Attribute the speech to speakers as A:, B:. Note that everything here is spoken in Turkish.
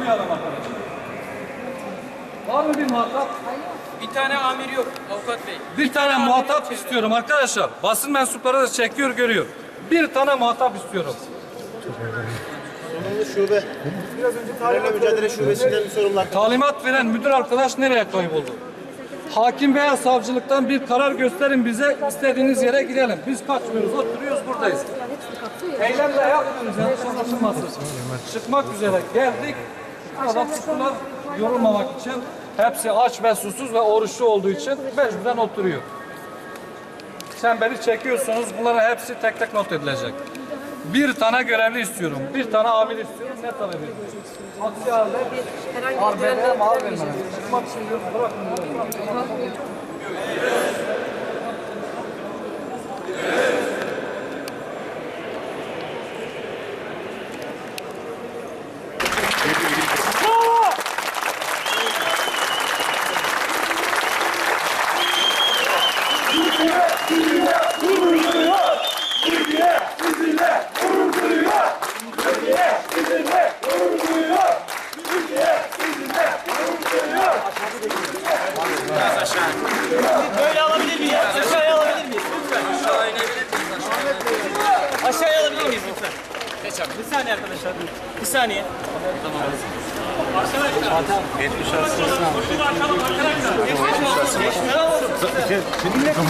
A: Uyalım arkadaşlar. Var mı bir muhatap?
B: Bir tane amir yok avukat bey.
A: Bir tane muhatap istiyorum arkadaşlar. Basın mensupları da çekiyor görüyor. Bir tane muhatap istiyorum.
C: Sorumlu şube. Terörle mücadele şubesinden bir sorumlu arkadaş.
A: Talimat veren müdür arkadaş nereye kayboldu? Hakim veya savcılıktan bir karar gösterin bize istediğiniz yere gidelim. Biz kaçmıyoruz, oturuyoruz buradayız. Eylemle yapmıyoruz yanlış anlaşılmasın. Çıkmak üzere geldik. Adam tuttular yorulmamak için. Hepsi aç ve susuz ve oruçlu olduğu için mecburen oturuyor. Sen beni çekiyorsunuz. Bunların hepsi tek tek not edilecek. Bir tane görevli istiyorum. Bir tane amir istiyorum. Ne talep ediyorsun? Aksi halde arbede mal vermem. Çıkmak için diyorum. Bırakın. Diyorum.
B: Böyle alabilir miyiz? Aşağıya alabilir miyiz? Lütfen. Aşağı inebilir miyiz? Aşağıya alabilir miyiz lütfen? Geç abi. Bir saniye arkadaşlar. Bir saniye. Tamam. Arkadaşlar. Geçmiş olsun. Geçmiş olsun. Geçmiş olsun.